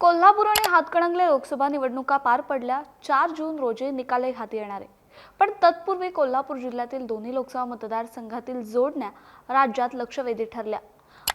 कोल्हापूर आणि हातकणंगले लोकसभा निवडणुका पार पडल्या चार जून रोजी निकालही हाती येणार आहे. पण तत्पूर्वी कोल्हापूर जिल्ह्यातील दोन्ही लोकसभा मतदारसंघातील जोडण्या राज्यात लक्षवेधी ठरल्या.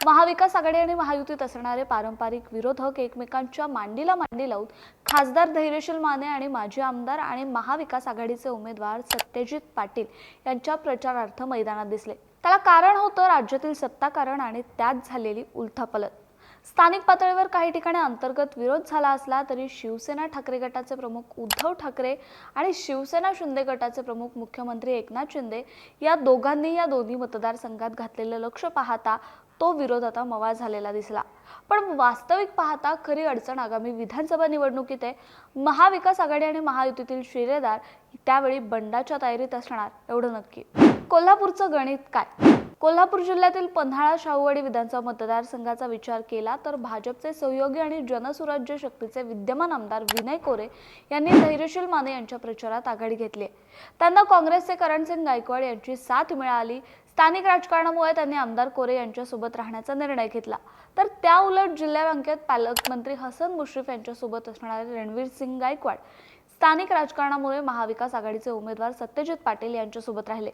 महाविकास आघाडी आणि महायुतीत असणारे पारंपरिक विरोधक एकमेकांच्या मांडीला मांडी लावून खासदार धैर्यशील माने आणि माजी आमदार आणि महाविकास आघाडीचे उमेदवार सत्यजित पाटील यांच्या प्रचारार्थ मैदानात दिसले. त्याला कारण होतं राज्यातील सत्ताकारण आणि त्यात झालेली उलथापलत स्थानिक पातळीवर काही ठिकाणी अंतर्गत विरोध झाला असला तरी शिवसेना ठाकरे गटाचे प्रमुख उद्धव ठाकरे आणि शिवसेना शिंदे गटाचे प्रमुख मुख्यमंत्री एकनाथ शिंदे या दोघांनी या दोन्ही मतदारसंघात घातलेलं लक्ष पाहता तो विरोध आता मवा झालेला दिसला. पण वास्तविक पाहता खरी अडचण आगामी विधानसभा निवडणुकीत आहे. महाविकास आघाडी आणि महायुतीतील शिरेदार त्यावेळी बंडाच्या तयारीत असणार एवढं नक्की. कोल्हापूरचं गणित काय? कोल्हापूर जिल्ह्यातील पन्हाळा शाहूवाडी विधानसभा मतदारसंघाचा विचार केला तर भाजपचे सहयोगी आणि जनसुराज्य शक्तीचे विद्यमान आमदार विनय कोरे यांनी धैर्यशील माने यांच्या प्रचारात आघाडी घेतली. त्यांना काँग्रेसचे करणसिंग गायकवाड यांची साथ मिळाली. स्थानिक राजकारणामुळे त्यांनी आमदार कोरे यांच्यासोबत राहण्याचा निर्णय घेतला. तर त्या उलट जिल्हा बँकेत पालकमंत्री हसन मुश्रीफ यांच्यासोबत असणारे रणवीर सिंग गायकवाड स्थानिक राजकारणामुळे महाविकास आघाडीचे उमेदवार सत्यजित पाटील यांच्यासोबत राहिले.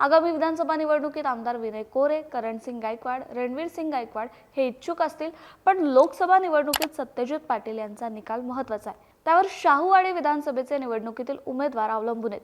आगामी विधानसभा निवडणुकीत आमदार विनय कोरे करणसिंग गायकवाड रणवीर सिंग गायकवाड हे इच्छुक असतील पण लोकसभा निवडणुकीत सत्यजित पाटील यांचा निकाल महत्त्वाचा आहे. त्यावर शाहूवाडी विधानसभेचे निवडणुकीतील उमेदवार अवलंबून आहेत.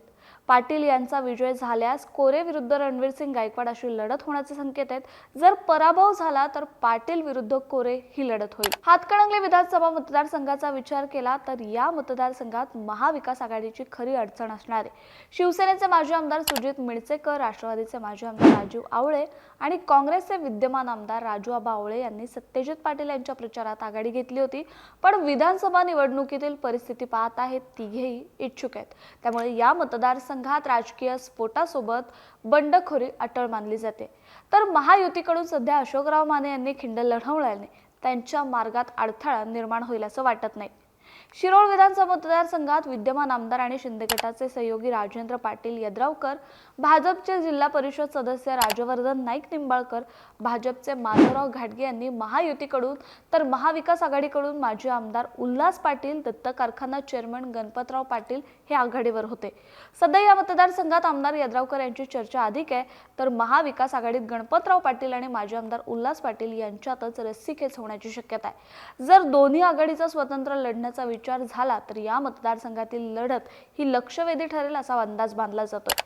पाटील यांचा विजय झाल्यास कोरे विरुद्ध रणवीर सिंग गायकवाड अशी लढत होण्याचे संकेत आहेत. जर पराभव झाला तर पाटील विरुद्ध कोरे ही लढत होईल. हातकणंगले विधानसभा मतदारसंघाचा विचार केला तर या मतदारसंघात महाविकास आघाडीची खरी अडचण असणार आहे. शिवसेनेचे माजी आमदार सुजित मिळसेकर राष्ट्रवादीचे माजी आमदार राजीव आवळे आणि काँग्रेसचे विद्यमान आमदार राजू आबा आवळे यांनी सत्यजित पाटील यांच्या प्रचारात आघाडी घेतली होती. पण विधानसभा निवडणुकीतील परिस्थिती पाहता हे तिघेही इच्छुक आहेत. त्यामुळे या मतदार मतदारसंघात राजकीय स्फोटासोबत बंडखोरी अटळ मानली जाते. तर महायुतीकडून सध्या अशोकराव माने यांनी खिंड लढवल्याने त्यांच्या मार्गात अडथळा निर्माण होईल असं वाटत नाही. शिरोळ विधानसभा मतदारसंघात विद्यमान आमदार आणि शिंदे गटाचे सहयोगी राजेंद्र पाटील यद्रावकर भाजपचे जिल्हा परिषद सदस्य राजवर्धन नाईक निंबाळकर भाजपचे माधवराव घाटगे यांनी महायुतीकडून तर महाविकास आघाडीकडून माजी आमदार उल्हास पाटील दत्त कारखाना चेअरमन गणपतराव पाटील हे आघाडीवर होते. सध्या या मतदारसंघात आमदार यद्रावकर यांची चर्चा अधिक आहे. तर महाविकास आघाडीत गणपतराव पाटील आणि माजी आमदार उल्हास पाटील यांच्यातच रस्सीखेच होण्याची शक्यता आहे. जर दोन्ही आघाडीचा स्वतंत्र लढण्याचा विचार झाला तर या मतदारसंघातील लढत ही लक्षवेधी ठरेल असा अंदाज बांधला जातोय.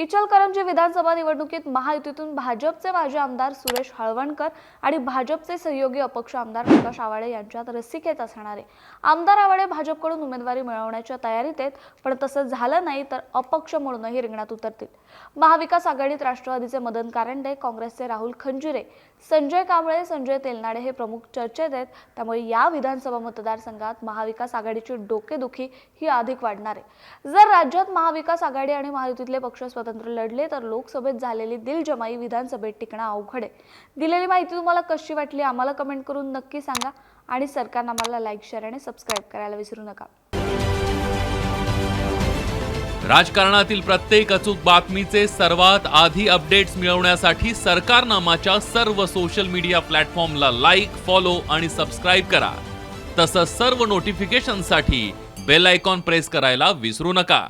इचलकरंजी विधानसभा निवडणुकीत महायुतीतून भाजपचे माजी आमदार सुरेश हळवणकर आणि भाजपचे सहयोगी अपक्ष आमदार प्रकाश आवाडे यांच्यात रसिकेत असणार. आहे आमदार आवाडे भाजपकडून उमेदवारी मिळवण्याच्या तयारीत आहेत पण तसं झालं नाही तर अपक्ष म्हणूनही रिंगणात उतरतील. महाविकास आघाडीत राष्ट्रवादीचे मदन कारंडे काँग्रेसचे राहुल खंजिरे संजय कांबळे संजय तेलनाडे हे प्रमुख चर्चेत आहेत. त्यामुळे या विधानसभा मतदारसंघात महाविकास आघाडीची डोकेदुखी ही अधिक वाढणार आहे. जर राज्यात महाविकास आघाडी आणि महायुतीतले पक्ष स्वतः स्वातंत्र्य लढले तर लोकसभेत झालेली दिलजमाई विधानसभेत टिकणं अवघड आहे. दिलेली माहिती तुम्हाला कशी वाटली आम्हाला कमेंट करून नक्की सांगा आणि सरकारनं आम्हाला लाईक शेअर आणि सबस्क्राईब करायला विसरू नका. राजकारणातील प्रत्येक अचूक बातमीचे सर्वात आधी अपडेट्स मिळवण्यासाठी सरकारनामाच्या सर्व सोशल मीडिया प्लॅटफॉर्मला लाईक फॉलो आणि सबस्क्राईब करा. तसंच सर्व नोटिफिकेशनसाठी बेल आयकॉन प्रेस करायला विसरू नका.